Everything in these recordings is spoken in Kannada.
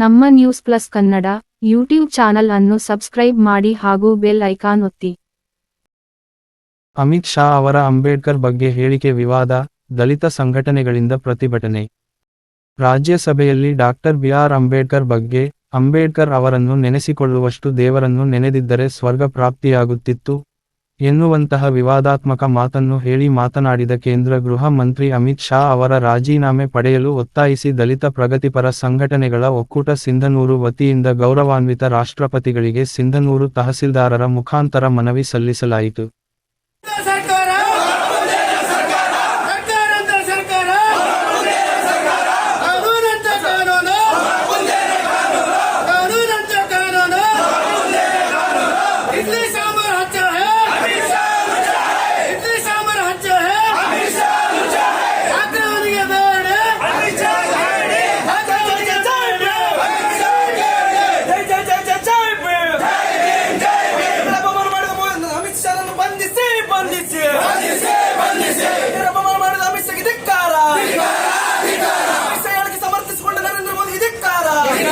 ನಮ್ಮ news plus Kannada YouTube channel ಅನ್ನು ಸಬ್ಸ್ಕ್ರೈಬ್ ಮಾಡಿ ಹಾಗೂ ಬೆಲ್ ಐಕಾನ್ ಒತ್ತಿ. ಅಮಿತ್ ಶಾ ಅವರ ಅಂಬೇಡ್ಕರ್ ಬಗ್ಗೆ ಹೇಳಿಕೆ ವಿವಾದ, ದಲಿತ ಸಂಘಟನೆಗಳಿಂದ ಪ್ರತಿಭಟನೆ. ರಾಜ್ಯಸಭೆಯಲ್ಲಿ ಡಾಕ್ಟರ್ ಬಿಆರ್ ಅಂಬೇಡ್ಕರ್ ಬಗ್ಗೆ ಅಂಬೇಡ್ಕರ್ ಅವರನ್ನು ನೆನೆಸಿಕೊಳ್ಳುವಷ್ಟು ದೇವರನ್ನು ನೆನೆದಿದ್ದರೆ ಸ್ವರ್ಗ ಪ್ರಾಪ್ತಿಯಾಗುತ್ತಿತ್ತು. ಎನ್ನುವಂತಹ ವಿವಾದಾತ್ಮಕ ಮಾತನ್ನು ಹೇಳಿ ಮಾತನಾಡಿದ ಕೇಂದ್ರ ಗೃಹ ಮಂತ್ರಿ ಅಮಿತ್ ಶಾ ಅವರ ರಾಜೀನಾಮೆ ಪಡೆಯಲು ಒತ್ತಾಯಿಸಿ ದಲಿತ ಪ್ರಗತಿಪರ ಸಂಘಟನೆಗಳ ಒಕ್ಕೂಟ ಸಿಂಧನೂರು ವತಿಯಿಂದ ಗೌರವಾನ್ವಿತ ರಾಷ್ಟ್ರಪತಿಗಳಿಗೆ ಸಿಂಧನೂರು ತಹಸೀಲ್ದಾರರ ಮುಖಾಂತರ ಮನವಿ ಸಲ್ಲಿಸಲಾಯಿತು ಸರ್ಕಾರ ಸರ್ಕಾರ ಅಂತ ಸರ್ಕಾರ ಕಾನೂನಂತ ಕಾನೂನು ಕಾನೂನಂತ ಕಾನೂನು ಇಡ್ಲಿ ಸಾಂಬಾರ್ ಹಚ್ಚ ಹೇ ಇಡ್ಲಿ ಸಾಂಬಾರ್ ಹಚ್ಚ ಹೇ ಹಾಕವನಿಗೆ ಬೇಡ ಹಾಕವನಿಗೆ ಬೇಡ ಅಮಿತ್ ಶಾರನ್ನು ಬಂಧಿಸಿ ಬಂಧಿಸಿ ವೀರಪ್ಪಮರು ಮಾಡಿದ ಅಮಿತ್ ಶಾಗೆ ಧಿಕ್ಕಾರ ಅಮಿತ್ ಶಾ ಹೇಳಿಕೆ ಸಮರ್ಥಿಸಿಕೊಂಡ ನರೇಂದ್ರ ಮೋದಿ ಧಿಕ್ಕಾರ ಅಮಿತ್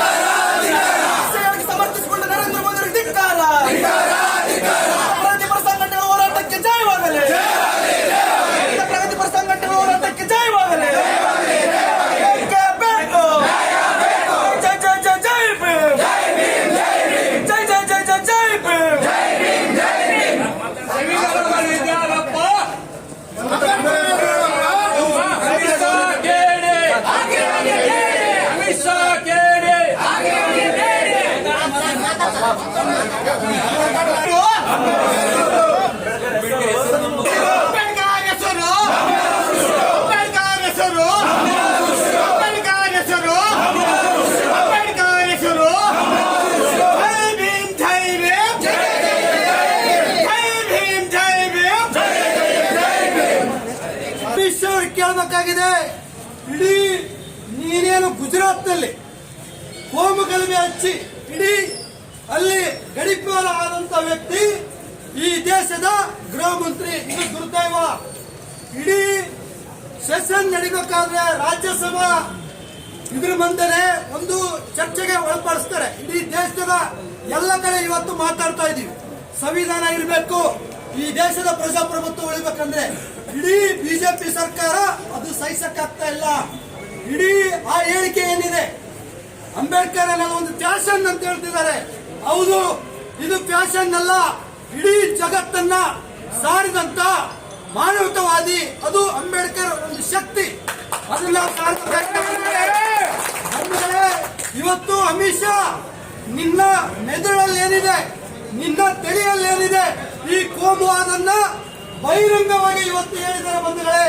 ಶಾ ಹೇಳಿಕೆ ಸಮರ್ಥಿಸಿಕೊಂಡ ನರೇಂದ್ರ ಮೋದಿ ಧಿಕ್ಕಾರ ಪ್ರಗತಿಪರ ಸಂಘಟನೆ ಹೋರಾಟಕ್ಕೆ ಜಯವಾಗಲಿ ಪ್ರಗತಿಪರ ಸಂಘಟನೆ ಹೋರಾಟಕ್ಕೆ ಜಯವಾಗಲಿ ಬೇಕೇ ಬೇಕು ಜೈ ಜೈ ಜೈ ಜೈ ಭೀಮ್ ಜೈ ಜೈ ಜೈ ಜೈ ಜೈ ಭೀಮ್ ಅಮಿತ್ ಶಾ ಅವ್ರಿಗೆ ಕೇಳಬೇಕಾಗಿದೆ ಇಡೀ ನೀನೇನು ಗುಜರಾತ್ನಲ್ಲಿ ಹೋಮ ಕಲಮೆ ಹಚ್ಚಿ ಇಡೀ ಅಲ್ಲಿ ಗಡಿಪಾಲ ಆದಂತ ವ್ಯಕ್ತಿ ಈ ದೇಶದ ಗೃಹ ಮಂತ್ರಿ. ಇದು ದುರ್ದೈವ. ಇಡೀ ಸೆಷನ್ ನಡಿಬೇಕಾದ್ರೆ ರಾಜ್ಯಸಭಾ ಇದ್ರ ಮುಂದೆನೆ ಒಂದು ಚರ್ಚೆಗೆ ಒಳಪಡಿಸ್ತಾರೆ. ಇಡೀ ದೇಶದ ಎಲ್ಲ ಕಡೆ ಇವತ್ತು ಮಾತಾಡ್ತಾ ಇದೀವಿ ಸಂವಿಧಾನ ಇರಬೇಕು. ಈ ದೇಶದ ಪ್ರಜಾಪ್ರಭುತ್ವ ಉಳಿಬೇಕಂದ್ರೆ ಇಡೀ ಬಿಜೆಪಿ ಸರ್ಕಾರ ಅದು ಸಹಿಸಕ್ಕಾಗ್ತಾ ಇಲ್ಲ. ಇಡೀ ಆ ಹೇಳಿಕೆ ಏನಿದೆ? ಅಂಬೇಡ್ಕರ್ ಒಂದು ಫ್ಯಾಷನ್ ಅಂತ ಹೇಳ್ತಿದ್ದಾರೆ. ಹೌದು, ಇದು ಫ್ಯಾಷನ್ ಅಲ್ಲ, ಇಡೀ ಜಗತ್ತನ್ನ ಸಾರಿದಂತ ಮಾನವತವಾದಿ ಅದು ಅಂಬೇಡ್ಕರ್ ಒಂದು ಶಕ್ತಿ. ಅದನ್ನ ಇವತ್ತು ಅಮಿತ್ ಶಾ ನಿನ್ನ ಮೆದುಳಲ್ಲಿ ಏನಿದೆ ನಿನ್ನ ತಲೆಯಲ್ಲಿ ಏನಿದೆ ಈ ಕೋಮುವಾದನ್ನ ಬಹಿರಂಗವಾಗಿ ಇವತ್ತು ಹೇಳಿದ್ದಾರೆ ಬಂಧುಗಳೇ.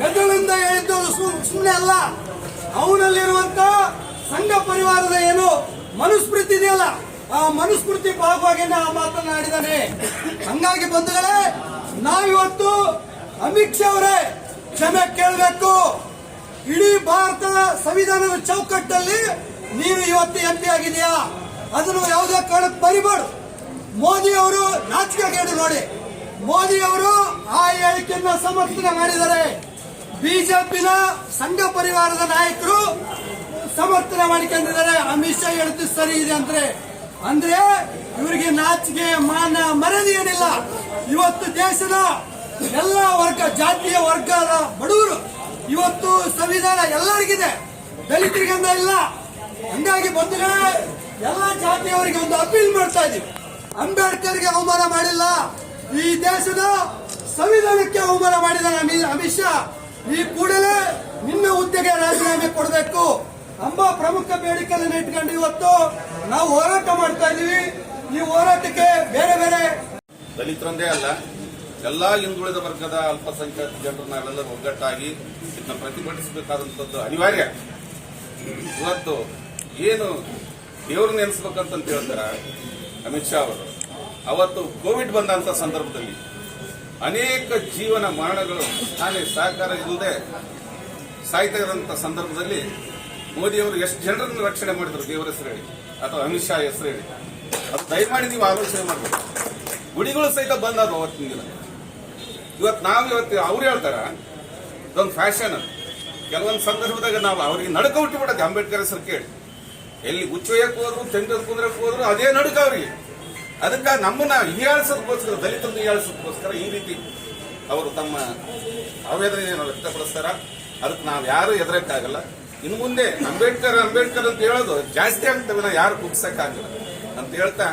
ಮೆದುಳಿಂದ ಹೇಳಿದ್ದು ಸುಮ್ಮನೆ ಅಲ್ಲ. ಅವನಲ್ಲಿರುವಂತ ಸಂಘ ಪರಿವಾರದ ಏನು ಮನುಸ್ಮೃತಿ ಇದೆಯಲ್ಲ? ಆ ಮನುಸ್ಮೃತಿ ಭಾಗವಾಗಿ ಆ ಮಾತನಾಡಿದಾನೆ ಹಂಗಾಗಿ ಬಂಧುಗಳೇ, ನಾವಿವತ್ತು ಅಮಿತ್ ಶಾ ಅವರೇ ಕ್ಷಮೆ ಕೇಳಬೇಕು. ಇಡೀ ಭಾರತದ ಸಂವಿಧಾನದ ಚೌಕಟ್ಟಲ್ಲಿ ನೀನು ಇವತ್ತು ಎಂ ಪಿ ಆಗಿದೆಯಾ ಅದನ್ನು ಯಾವುದೇ ಕಾರಣಕ್ಕೆ ಬರಿಬಾರ್ದು ಮೋದಿ ಅವರು ನಾಚಿಕೆಗೇಡು ನೋಡಿ. ಮೋದಿ ಅವರು ಆ ಹೇಳಿಕೆಯನ್ನ ಸಮರ್ಥನೆ ಮಾಡಿದ್ದಾರೆ. ಬಿಜೆಪಿನ ಸಂಘ ಪರಿವಾರದ ನಾಯಕರು ಸಮರ್ಥನೆ ಮಾಡಿಕೊಂಡಿದ್ದಾರೆ ಅಮಿತ್ ಶಾ ಹೇಳಿದ್ದು ಸರಿ ಇದೆ ಅಂದ್ರೆ ಅಂದ್ರೆ ಇವರಿಗೆ ನಾಚಿಕೆ, ಮಾನ ಮರದಿ ಏನಿಲ್ಲ. ಇವತ್ತು ದೇಶದ ಎಲ್ಲ ವರ್ಗ, ಜಾತಿಯ ವರ್ಗದ ಬಡವರು ಇವತ್ತು ಸಂವಿಧಾನ ಎಲ್ಲರಿಗಿದೆ. ದಲಿತರಿಗಂದ ಇಲ್ಲ. ಹಂಗಾಗಿ ಬಂಧುಗಳೇ ಎಲ್ಲ ಜಾತಿಯವರಿಗೆ ಒಂದು ಅಪೀಲ್ ಮಾಡ್ತಾ ಇದೀವಿ ಅಂಬೇಡ್ಕರ್ಗೆ ಅವಮಾನ ಮಾಡಿಲ್ಲ. ಈ ದೇಶದ ಸಂವಿಧಾನಕ್ಕೆ ಅವಮಾನ ಮಾಡಿದ ಅಮಿ- ಅಮಿತ್ ಶಾ. ಈ ಕೂಡಲೇ ನಿನ್ನ ಹುದ್ದೆಗೆ ರಾಜೀನಾಮೆ ಕೊಡಬೇಕು. ಎಂಬ ಪ್ರಮುಖ ಬೇಡಿಕೆಗಳನ್ನು ಇಟ್ಕೊಂಡು ಇವತ್ತು ನಾವು ಹೋರಾಟ ಮಾಡ್ತಾ ಇದೀವಿ ಈ ಹೋರಾಟಕ್ಕೆ ಬೇರೆ ಬೇರೆ ದಲಿತರೊಂದೇ ಅಲ್ಲ, ಎಲ್ಲಾ ಹಿಂದುಳಿದ ವರ್ಗದ ಅಲ್ಪಸಂಖ್ಯಾತ ಜನರು ನಾವೆಲ್ಲರೂ ಒಗ್ಗಟ್ಟಾಗಿ ಇದನ್ನ ಪ್ರತಿಭಟಿಸಬೇಕಾದಂಥದ್ದು ಅನಿವಾರ್ಯ. ಇವತ್ತು ಏನು ದೇವ್ರ ನೆನೆಸ್ಬೇಕಂತ ಹೇಳ್ತಾರ ಅಮಿತ್ ಶಾ ಅವರು. ಅವತ್ತು ಕೋವಿಡ್ ಬಂದಂತ ಸಂದರ್ಭದಲ್ಲಿ ಅನೇಕ ಜೀವನ ಮರಣಗಳು ತಾನೇ ಸಹಕಾರ ಇಲ್ಲದೆ ಸಾಯ್ತಾ ಸಂದರ್ಭದಲ್ಲಿ ಮೋದಿಯವರು ಎಷ್ಟು ಜನರನ್ನು ರಕ್ಷಣೆ ಮಾಡಿದ್ರು ದೇವರ ಹೆಸರು ಹೇಳಿ, ಅಥವಾ ಅಮಿತ್ ಶಾ ಹೆಸರು ಹೇಳಿ. ಅದು ದಯಮಾಡಿ ನೀವು ಆಲೋಚನೆ ಮಾಡಬೇಕು. ಗುಡಿಗಳು ಸಹಿತ ಬಂದವು ಅವತ್ತಿನ ದಿನ. ಇವತ್ತು ನಾವು ಇವತ್ತು ಅವ್ರು ಹೇಳ್ತಾರ, ಇದೊಂದು ಫ್ಯಾಷನ್ ಕೆಲವೊಂದು ಸಂದರ್ಭದಾಗ ನಾವು ಅವ್ರಿಗೆ ನಡ್ಕ ಹುಟ್ಟಿಬಿಡೋದು ಅಂಬೇಡ್ಕರ್ ಹೆಸರು ಕೇಳಿ. ಎಲ್ಲಿ ಗುಚ್ಚೊಯ್ಯಕ್ ಹೋದ್ರು ತೆಂಗ ಕುಂದ್ರಕ್ಕೆ ಹೋದ್ರು, ಅದೇ ನಡುಕ ಅವ್ರಿಗೆ. ಅದಕ್ಕ ನಮ್ಮನ್ನ ಹೀಯಾಳಿಸೋದಕ್ಕೋಸ್ಕರ, ದಲಿತರನ್ನು ಹೀಯಾಳಿಸೋದಕ್ಕೋಸ್ಕರ ಈ ರೀತಿ ಅವರು ತಮ್ಮ ಆವೇದನೆಯನ್ನು ವ್ಯಕ್ತಪಡಿಸ್ತಾರ. ಅದಕ್ಕೆ ನಾವು ಯಾರು ಎದುರಕ್ಕಾಗಲ್ಲ ಇನ್ನು ಮುಂದೆ ಅಂಬೇಡ್ಕರ್ ಅಂಬೇಡ್ಕರ್ ಅಂತ ಹೇಳೋದು ಜಾಸ್ತಿ ಆಗ್ತವೆ ನಾ ಯಾರು ಕುಗ್ಸಕ್ಕಾಗಲ್ಲ. ಅಂತ ಹೇಳ್ತಾ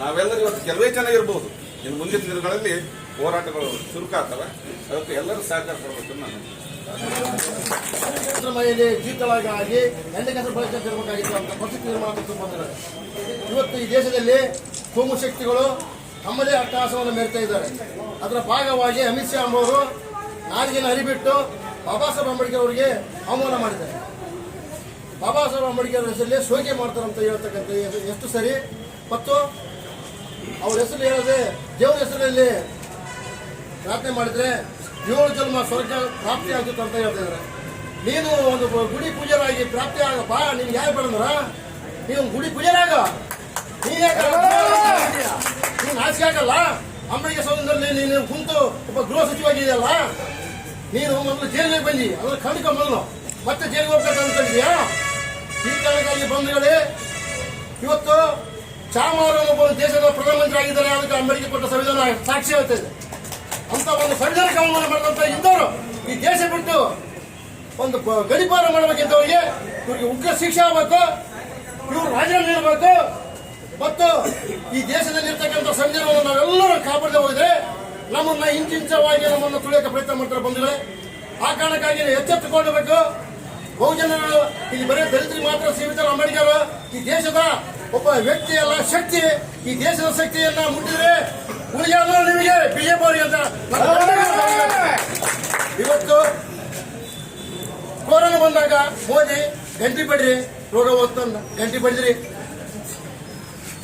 ನಾವೆಲ್ಲರೂ ಇವತ್ತು ಕೆಲವೇ ಜನ ಇರ್ಬೋದು. ಇನ್ನು ಮುಂದಿನ ದಿನಗಳಲ್ಲಿ ಹೋರಾಟಗಳು ಚುರುಕಾಗ್ತವೆ. ಅದಕ್ಕೆ ಎಲ್ಲರೂ ಸಹಕಾರ ಕೊಡಬೇಕು ನಾನು ಜೀತವಾಗಿ ಆಗಿ ಅಂತ ನಿರ್ಮಾಣ ಇವತ್ತು ಈ ದೇಶದಲ್ಲಿ ಕೋಮು ಶಕ್ತಿಗಳು ತಮ್ಮದೇ ಅಟ್ಟಹಾಸವನ್ನು ಮೇರ್ತಾ ಇದ್ದಾರೆ. ಅದರ ಭಾಗವಾಗಿ ಅಮಿತ್ ಶಾ ಅವರು ನಾಡಿಗೆನ ಹರಿಬಿಟ್ಟು ಬಾಬಾ ಸಾಹೇಬ್ ಅಂಬೇಡ್ಕರ್ ಅವರಿಗೆ ಅವಮಾನ ಮಾಡಿದ್ದಾರೆ. ಬಾಬಾ ಸಾಹೇಬ್ ಅಂಬೇಡ್ಕರ್ ಹೆಸರಲ್ಲಿ ಶೋಕೆ ಮಾಡ್ತಾರೆ ಅಂತ ಹೇಳ್ತಕ್ಕಂಥ ಎಷ್ಟು ಸರಿ? ಮತ್ತು ಅವ್ರ ಹೆಸರು ಹೇಳದೆ, ದೇವ್ರ ಹೆಸರಲ್ಲಿ ಪ್ರಾರ್ಥನೆ ಮಾಡಿದ್ರೆ ಏಳು ಜನ್ಮ ಸ್ವರ್ಗ ಪ್ರಾಪ್ತಿ ಆಗುತ್ತೆ ಅಂತ ಹೇಳ್ತಿದ್ದಾರೆ ನೀನು ಒಂದು ಗುಡಿ ಪೂಜಾರಾಗಿ ಪ್ರಾಪ್ತಿ ಆಗ, ಬಾ, ನೀನ್ ಯಾರು ಬೇಡಂದ್ರ ನೀನು ಗುಡಿ ಪೂಜಾರಾಗ. ನೀನ್ ನೀನು ಆಸೆ ಆಗಲ್ಲ ಅಂಬಳಿಗೆ ಸೌಧದಲ್ಲಿ ನೀನು ಕುಂತು ಒಬ್ಬ ಗೃಹ ಸಚಿವಾಗಿದೆಯಲ್ಲ ನೀನು ಮೊದಲು ಜೈಲಿಗೆ ಅದ್ರ ಖಂಡಿತ ಮೊದಲು. ಮತ್ತೆ ಜೈಲಿಗೆ ಹೋಗ್ಬೇಕು ಅನ್ಕೊಂಡಿದ್ಯಾ ಈ ಕಾರಣಕ್ಕಾಗಿ ಬಂಧುಗಳೇ, ಇವತ್ತು ಚಾಮಾರ ಒಬ್ಬ ದೇಶದ ಪ್ರಧಾನಮಂತ್ರಿ ಆಗಿದ್ದಾರೆ. ಅದಕ್ಕೆ ಅಂಬೇಡ್ಕರ್ ಕೊಟ್ಟ ಸಂವಿಧಾನ ಸಾಕ್ಷಿ ಹೇಳ್ತಿದೆ ಅಂತ ಒಂದು ಸಂವಿಧಾನ ಅವಮಾನ ಮಾಡಿದಂತ ಇದ್ದವರು ಈ ದೇಶ ಬಿಟ್ಟು ಒಂದು ಗಡಿಪಾರ ಮಾಡಬೇಕಿದ್ದವರಿಗೆ ಇವರಿಗೆ ಉಗ್ರ ಶಿಕ್ಷೆ ಆಗಬೇಕು, ಇವರು ರಾಜೀನಾಮೆ ನೀಡಬೇಕು. ಮತ್ತು ಈ ದೇಶದಲ್ಲಿ ಇರ್ತಕ್ಕಂಥ ಸಂವಿಧಾನವನ್ನು ನಾವೆಲ್ಲರೂ ಕಾಪಾಡದೆ ಹೋಗಿದ್ರೆ ನಮ್ಮನ್ನ ಇಂಚಿಂಚವಾಗಿ ನಮ್ಮನ್ನು ತುಳಿಯಕ್ಕೆ ಪ್ರಯತ್ನ ಮಾಡ್ತಾರೆ ಬಂಧುಗಳೇ. ಆ ಕಾರಣಕ್ಕಾಗಿ ಎಚ್ಚೆತ್ತುಕೊಳ್ಳಬೇಕು. ಬಹುಜನರು ಇಲ್ಲಿ ಬರೀ ದಲಿತರಿಗೆ ಮಾತ್ರ ಸೀಮಿತ ಅಂಬೇಡ್ಕರ್, ಈ ದೇಶದ ಒಬ್ಬ ವ್ಯಕ್ತಿ ಅಲ್ಲ ಶಕ್ತಿ, ಈ ದೇಶದ ಶಕ್ತಿಯನ್ನ ಮುಟ್ಟಿದ್ರೆ ಉಳಿಯಾದ್ರು ನಿಮಗೆ ಬಿಜೆಪಿ ಅಂತ ಇವತ್ತು ಕೊರೋನಾ ಬಂದಾಗ ಮೋದಿ, ಗಂಟಿ ಬಡ್ರಿ ರೋಗ ಹೋಗ್ತಂದ ಗಂಟಿ ಬಡಿದ್ರಿ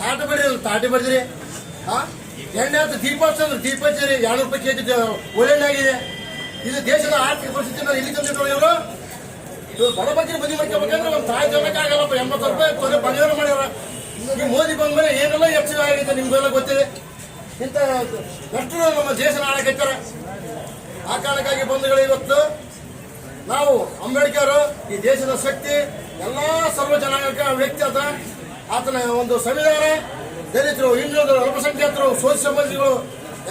ತಾಟ ಬಡ್ರಿ ತಾಟಿ ಬಡಿದ್ರಿ ಹಾ ಎಣ್ಣೆ ಅಂತ ದೀಪ ಹಚ್ಚಂದ್ರೆ ದೀಪ ಹಚ್ಚಿರಿ. ಎರಡು ರೂಪಾಯಿ ಕೆಜಿ ಒಳ್ಳೆಣ್ಣಾಗಿದೆ ಇದು ದೇಶದ ಆರ್ಥಿಕ ಪರಿಸ್ಥಿತಿಯಲ್ಲಿ ಇಲ್ಲಿ ತಂದಿಟ್ಟು ಇವರು. ಇವ್ರು ಬಡ ಬಗ್ಗೆ ಮದುವೆ ಮಾಡ್ಕೋಬೇಕಂದ್ರೆ ಒಂದು ತಾಯಿ ಜನಕ್ಕಾಗಲ್ಲಪ್ಪ ಎಂಬತ್ತು ರೂಪಾಯಿ ತೊಲೆ ಬಂಗಾರ ಮಾಡ್ಯಾರ. ಈ ಮೋದಿ ಬಂದ್ಮೇಲೆ ಏನೆಲ್ಲ ಹೆಚ್ಚು ಆಗಿದೆ ನಿಮ್ಗೆಲ್ಲ ಗೊತ್ತಿದೆ? ಇಂಥ ಎಷ್ಟು ನಮ್ಮ ದೇಶ ಆಳಕೈತಾರ ಆ ಕಾರಣಕ್ಕಾಗಿ ಬಂಧುಗಳು, ಇವತ್ತು ನಾವು ಅಂಬೇಡ್ಕರ್, ಈ ದೇಶದ ಶಕ್ತಿ, ಎಲ್ಲಾ ಸರ್ವ ಜನಾಂಗಕ್ಕೆ ವ್ಯಕ್ತಿ ಆತ ಆತನ ಒಂದು ಸಂವಿಧಾನ, ದಲಿತರು ಹಿಂದುಳಿದರು ಅಲ್ಪಸಂಖ್ಯಾತರು ಸಂಬಂಧಿಗಳು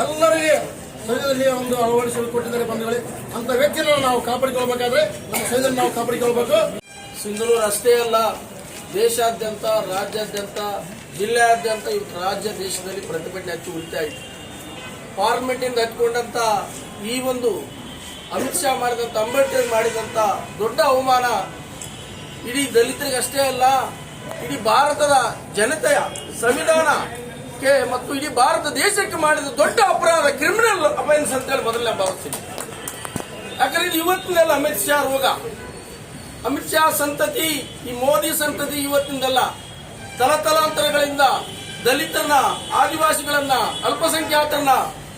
ಎಲ್ಲರಿಗೆ ಸಂವಿಧಾನದಲ್ಲಿ ಒಂದು ಅಳವಡಿಸಲು ಕೊಟ್ಟಿದ್ದಾರೆ ಬಂಧುಗಳೇ ಅಂತ ವ್ಯಕ್ತಿನ ನಾವು ಕಾಪಾಡಿಕೊಳ್ಬೇಕಾದ್ರೆ ನಮ್ಮ ಸಂವಿಧಾನ ನಾವು ಕಾಪಾಡಿಕೊಳ್ಬೇಕು ಸಿಂಧೂರು ಅಷ್ಟೇ ಅಲ್ಲ, ದೇಶಾದ್ಯಂತ, ರಾಜ್ಯಾದ್ಯಂತ, ಜಿಲ್ಲೆಯಾದ್ಯಂತ ಇವತ್ತು ರಾಜ್ಯ ದೇಶದಲ್ಲಿ ಪ್ರತಿಭಟನೆ ಹಚ್ಚಿ ಉಳಿತಾ ಪಾರ್ಲಿಮೆಂಟ್ ಇಂದ ಹಚ್ಕೊಂಡಂತ ಈ ಒಂದು ಅಮಿತ್ ಶಾ ಮಾಡಿದಂತ ಅಂಬೇಡ್ಕರ್ ಮಾಡಿದಂತ ದೊಡ್ಡ ಅವಮಾನ ಇಡೀ ದಲಿತರಿಗೆ ಅಷ್ಟೇ ಅಲ್ಲ, ಇಡೀ ಭಾರತದ ಜನತೆಯ ಸಂವಿಧಾನಕ್ಕೆ ಮತ್ತು ಇಡೀ ಭಾರತ ದೇಶಕ್ಕೆ ಮಾಡಿದ ದೊಡ್ಡ ಅಪರಾಧ ಕ್ರಿಮಿನಲ್ ಅಫೆನ್ಸ್ ಅಂತೇಳಿ ಮೊದಲನೇ ಭಾವಿಸ್ತೀನಿ. ಯಾಕಂದ್ರೆ ಇದು ಇವತ್ತಿನಲ್ಲ ಅಮಿತ್ ಶಾ ರೋಗ. ಅಮಿತ್ ಶಾ ಸಂತತಿ, ಈ ಮೋದಿ ಸಂತತಿ ಇವತ್ತಿಂದಲ್ಲ ತಲತಲಾಂತರಗಳಿಂದ ದಲಿತರನ್ನ ಆದಿವಾಸಿಗಳನ್ನ, ಅಲ್ಪಸಂಖ್ಯಾತರನ್ನ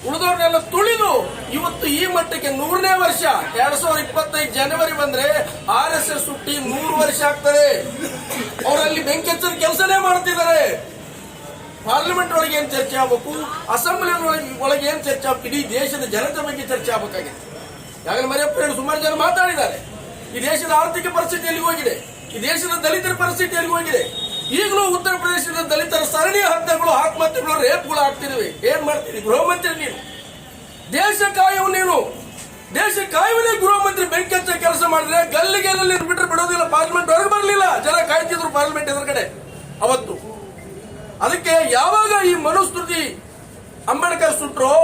ಉಳಿದವ್ರನ್ನೆಲ್ಲ ತುಳಿದು ಇವತ್ತು ಈ ಮಟ್ಟಕ್ಕೆ ನೂರನೇ ವರ್ಷ, ಎರಡ್ ಸಾವಿರದ ಇಪ್ಪತ್ತೈದು ಜನವರಿ ಬಂದ್ರೆ ಆರ್ ಎಸ್ ಎಸ್ ಹುಟ್ಟಿ ನೂರು ವರ್ಷ ಆಗ್ತದೆ. ಅವರಲ್ಲಿ ಬೆಂಕಿ ಹಚ್ಚದ ಕೆಲಸನೇ ಮಾಡ್ತಿದ್ದಾರೆ. ಪಾರ್ಲಿಮೆಂಟ್ ಒಳಗೆ ಏನ್ ಚರ್ಚೆ ಆಗ್ಬೇಕು? ಅಸೆಂಬ್ಲಿ ಒಳಗೆ ಏನ್ ಚರ್ಚೆ ಆಗ್ಬೇಕು? ಇಡೀ ದೇಶದ ಜನತೆ ಬಗ್ಗೆ ಚರ್ಚೆ ಆಗ್ಬೇಕಾಗಿದೆ. ಯಾಕಂದ್ರೆ ಮರಿಯಪ್ಪ ಸುಮಾರು ಜನ ಮಾತಾಡಿದ್ದಾರೆ. ಈ ದೇಶದ ಆರ್ಥಿಕ ಪರಿಸ್ಥಿತಿ ಎಲ್ಲಿ ಹೋಗಿದೆ? ಈ ದೇಶದ ದಲಿತರ ಪರಿಸ್ಥಿತಿ ಎಲ್ಲಿ ಹೋಗಿದೆ? ಈಗಲೂ ಉತ್ತರ ಪ್ರದೇಶದ ದಲಿತರ ಸರಣಿ ಹಂತಗಳು, ಆತ್ಮಹತ್ಯೆಗಳು ರೇಪ್ಗಳು ಆಗ್ತಿದ್ವಿ. ಏನ್ ಮಾಡ್ತೀರಿ? ಗೃಹ ಮಂತ್ರಿ ನೀನು. ದೇಶ ಕಾಯುವ ನೀನು. ದೇಶ ಕಾಯುವನೇ ಗೃಹ ಮಂತ್ರಿ ಬೆಂಕಿ ಹಚ್ಚ ಕೆಲಸ ಮಾಡಿದ್ರೆ ಗಲ್ಲಿಗೆಲ್ಲಲ್ಲಿ ಬಿಟ್ಟರೆ ಬಿಡೋದಿಲ್ಲ. ಪಾರ್ಲಿಮೆಂಟ್ ಹೊರಗೆ ಬರಲಿಲ್ಲ. ಜನ ಕಾಯ್ತಿದ್ರು ಪಾರ್ಲಿಮೆಂಟ್ ಎದುರುಗಡೆ. ಅವತ್ತು ಅದಕ್ಕೆ ಯಾವಾಗ ಈ ಮನುಸ್ಮೃತಿ ಅಂಬೇಡ್ಕರ್ ಸುಟ್ರು?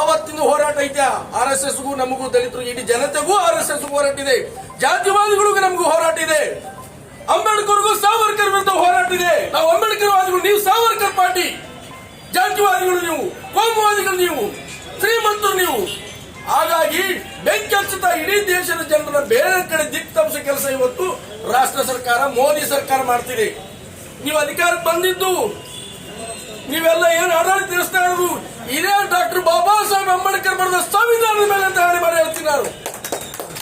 ಆವತ್ತಿನ ಹೋರಾಟ ಐತೆ ಆರ್ ಎಸ್ ಎಸ್ಗೂ ನಮಗೂ ದಲಿತರು, ಇಡೀ ಜನತೆಗೂ ಆರ್ ಎಸ್ ಎಸ್ ಹೋರಾಟ ಇದೆ. ಜಾತಿವಾದಿಗಳಿಗೂ ನಮಗೂ ಹೋರಾಟ ಇದೆ. ಅಂಬೇಡ್ಕರ್ಗೂ ಸಾವರ್ಕರ್ ವಿರುದ್ಧ ಹೋರಾಟ ಇದೆ. ನಾವು ಅಂಬೇಡ್ಕರ್ ವಾದಿಗಳು ನೀವು ಸಾವರ್ಕರ್ ಪಾರ್ಟಿ. ಜಾತಿವಾದಿಗಳು ನೀವು, ಕೋಮುವಾದಿಗಳು ನೀವು, ಶ್ರೀಮಂತರು ನೀವು. ಹಾಗಾಗಿ ಬೆಂಕಿ ಹಚ್ಚುತ್ತಾ ಇಡೀ ದೇಶದ ಜನರನ್ನ ಬೇರೆ ಕಡೆ ದಿಕ್ಕು ಕೆಲಸ ಇವತ್ತು ರಾಷ್ಟ್ರ ಸರ್ಕಾರ, ಮೋದಿ ಸರ್ಕಾರ ಮಾಡ್ತಿದೆ. ನೀವು ಅಧಿಕಾರಕ್ಕೆ ಬಂದಿದ್ದು, ನೀವೆಲ್ಲ ಏನು ಆಡಳಿತ ತಿಳಿಸ್ತಾ ಇರೋದು ಇದೇ ಡಾಕ್ಟರ್ ಬಾಬಾ ಸಾಹೇಬ್ ಅಂಬೇಡ್ಕರ್ ಬರೆದ ಸಂವಿಧಾನದ ಮೇಲೆ ಅಂತ ಹೇಳಿ ಮಾಡಿ ಹೇಳ್ತೀನಿ ನಾನು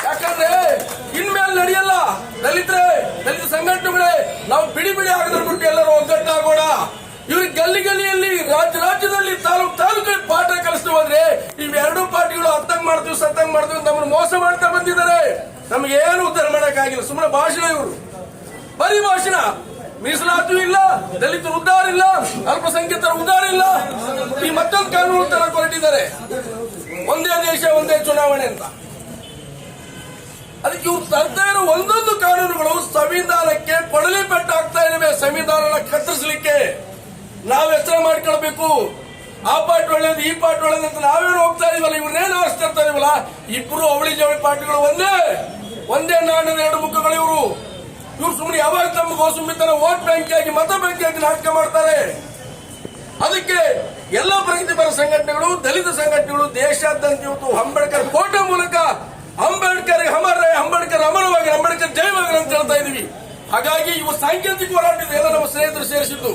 ಯಾಕಂದ್ರೆ ಇನ್ಮೇಲೆ ನಡೆಯಲ್ಲ. ದಲಿತರೆ, ದಲಿತ ಸಂಘಟನೆಗಳೇ, ನಾವು ಬಿಡಿ ಬಿಡಿ ಆಗದ್ರ ಬಿಟ್ಟು ಎಲ್ಲರೂ ಒಗ್ಗಟ್ಟಾಗೋಣ ಇವ್ರಿಗೆ ಗಲ್ಲಿ ಗಲ್ಲಿಯಲ್ಲಿ ರಾಜ್ಯ ರಾಜ್ಯದಲ್ಲಿ ತಾಲೂಕು ತಾಲೂಕಲ್ಲಿ ಪಾಠ ಕಲಿಸ್ತು ಹೋದ್ರೆ ಇವೆರಡೂ ಪಾರ್ಟಿಗಳು ಅತ್ತಂಗ್ ಮಾಡ್ತೀವಿ, ಸತ್ತಂಗ್ ಮಾಡ್ತೀವಿ ನಮ್ಮನ್ನು ಮೋಸ ಮಾಡ್ತಾ ಬಂದಿದ್ದಾರೆ. ನಮ್ಗೆ ಏನು ಉತ್ತರ ಮಾಡಕ್ಕಾಗಿಲ್ಲ. ಸುಮ್ಮನೆ ಭಾಷಣ ಇವರು. ಬರೀ ಭಾಷಣ. ಮೀಸಲಾತಿ ಇಲ್ಲ ದಲಿತರು ಉದ್ದಾರ ಇಲ್ಲ, ಅಲ್ಪಸಂಖ್ಯಾತರ ಉದ್ದಾರ ಇಲ್ಲ. ಈ ಮತ್ತೊಂದು ಕಾನೂನು ತರ ಹೊರಟಿದ್ದಾರೆ ಒಂದೇ ದೇಶ, ಒಂದೇ ಚುನಾವಣೆ ಅಂತ. ಅದಕ್ಕೆ ಇವ್ರು ತರ್ತಾ ಇರೋ ಒಂದೊಂದು ಕಾನೂನುಗಳು ಸಂವಿಧಾನಕ್ಕೆ ಕೊಡಲಿ ಪೆಟ್ಟಾಗ್ತಾ ಇದಾವೆ. ಸಂವಿಧಾನ ಕತ್ತರಿಸಲಿಕ್ಕೆ ನಾವು ಎಚ್ಚರ ಮಾಡ್ಕೊಳ್ಬೇಕು. ಆ ಪಾರ್ಟ್ ಒಳ್ಳೇದು, ಈ ಪಾರ್ಟ್ ಒಳ್ಳೇದು ಅಂತ ನಾವೇನು ಹೋಗ್ತಾ ಇದೀವಲ್ಲ? ಇವ್ರನ್ನೇನು ಆರಿಸ್ತಾ ಇರ್ತಾ ಇದೀವಲ್ಲ ಇಬ್ರು ಅವಳಿ ಜವಳಿ ಪಾರ್ಟಿಗಳು ಒಂದೇ. ಒಂದೇ ನಾಡಿನ ಎರಡು ಮುಖಗಳು ಇವರು. ಇವ್ರು ಸುಮ್ಮನೆ ಯಾವಾಗ ತಮ್ಮ ಗೋಸುಂಬಿತನ ವೋಟ್ ಬ್ಯಾಂಕ್ ಆಗಿ ಮತ ಬ್ಯಾಂಕ್ ಆಗಿ ನಾಟಕ ಮಾಡ್ತಾರೆ? ಅದಕ್ಕೆ ಎಲ್ಲ ಪ್ರಗತಿಪರ ಸಂಘಟನೆಗಳು, ದಲಿತ ಸಂಘಟನೆಗಳು, ದೇಶಾದ್ಯಂತ ಇವತ್ತು ಅಂಬೇಡ್ಕರ್ ಫೋಟೋ ಮೂಲಕ ಅಂಬೇಡ್ಕರ್ ಅಮರ ಅಂಬೇಡ್ಕರ್ ಅಮರವಾಗಿ, ಅಂಬೇಡ್ಕರ್ ಜಯವಾಗಿ ಅಂತ ಹೇಳ್ತಾ ಇದೀವಿ ಹಾಗಾಗಿ ಇವು ಸಾಂಕೇತಿಕ ಹೋರಾಟ ಇದೆ ಎಲ್ಲ ನಮ್ಮ ಸ್ನೇಹಿತರು ಸೇರಿಸಿದ್ದು.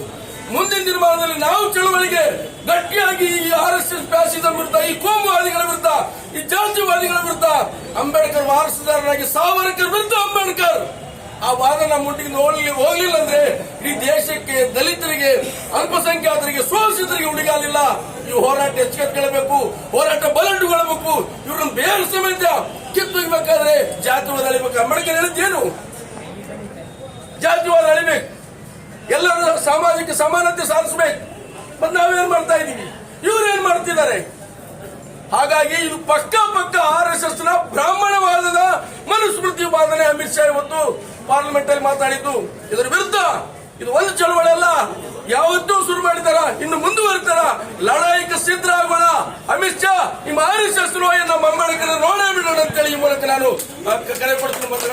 ಮುಂದಿನ ನಿರ್ಮಾಣದಲ್ಲಿ ನಾವು ಚಳವಳಿಗೆ ಗಟ್ಟಿಯಾಗಿ ಈ ಆರ್ ಎಸ್ ಎಸ್ ಪ್ಯಾಸಿಸಂ ವಿರುದ್ಧ, ಈ ಕೋಮುವಾದಿಗಳ ವಿರುದ್ಧ, ಈ ಜಾತಿವಾದಿಗಳ ವಿರುದ್ಧ ಅಂಬೇಡ್ಕರ್ ವಾರಸುದಾರರಾಗಿ ಸಾವರ್ಕರ್ ವಿರುದ್ಧ ಅಂಬೇಡ್ಕರ್! ಆ ವಾದ ನಮ್ಮ ಮುಟ್ಟಿಗೆ ನೋಡಲಿ ಹೋಗ್ಲಿಲ್ಲ ಅಂದ್ರೆ ಇಡೀ ದೇಶಕ್ಕೆ ದಲಿತರಿಗೆ, ಅಲ್ಪಸಂಖ್ಯಾತರಿಗೆ ಶೋಷಿತರಿಗೆ ಉಳಿಗಾಲಿಲ್ಲ ಈ ಹೋರಾಟ ಎಚ್ಚೆತ್ಕೊಳ್ಬೇಕು ಹೋರಾಟ ಬಲಟ್ಟುಗೊಳ್ಳಬೇಕು ಇವ್ರನ್ನ ಬೇರೆ ಸಮೇತ ಕಿತ್ತೊಯ್ಬೇಕಾದ್ರೆ ಜಾತಿವಾದ ಅಳಿಬೇಕು. ಅಂಬೇಡ್ಕರ್ ಹೇಳಿದ್ದೇನು ಜಾತಿವಾದ ಅಳಿಬೇಕು. ಎಲ್ಲರೂ ಸಾಮಾಜಿಕ ಸಮಾನತೆ ಸಾಧಿಸಬೇಕು. ಮತ್ತೆ ನಾವೇನ್ ಮಾಡ್ತಾ ಇದೀವಿ ಇವ್ರು ಏನ್ ಮಾಡ್ತಿದ್ದಾರೆ? ಹಾಗಾಗಿ ಇದು ಪಕ್ಕ ಪಕ್ಕ ಆರ್ ಎಸ್ ಎಸ್ನ ಬ್ರಾಹ್ಮಣವಾದದ ಮನುಸ್ಮೃತಿ ವಾದನೆ ಅಮಿತ್ ಶಾ ಇವತ್ತು ಪಾರ್ಲಿಮೆಂಟ್ ಅಲ್ಲಿ ಮಾತಾಡಿದ್ದು ಇದರ ವಿರುದ್ಧ ಇದು ಒಂದು ಚಳವಳಿ ಅಲ್ಲ. ಯಾವತ್ತೂ ಶುರು ಮಾಡಿದಾರ ಇನ್ನು ಮುಂದುವರಿತಾರ? ಲಡಾಯಿಗೆ ಸಿದ್ಧರಾಗೋಣ ಅಮಿತ್ ಶಾ, ನಿಮ್ಮ ಆರ್ ಎಸ್ ಎಸ್ ನಮ್ಮ ಅಂಬೇಡ್ಕರ್ ನೋಡೇ ಬಿಡೋಣ ಈ ಮೂಲಕ ನಾನು ಕರೆ ಕೊಡ್ತೀನಿ ಮತ್ತೆ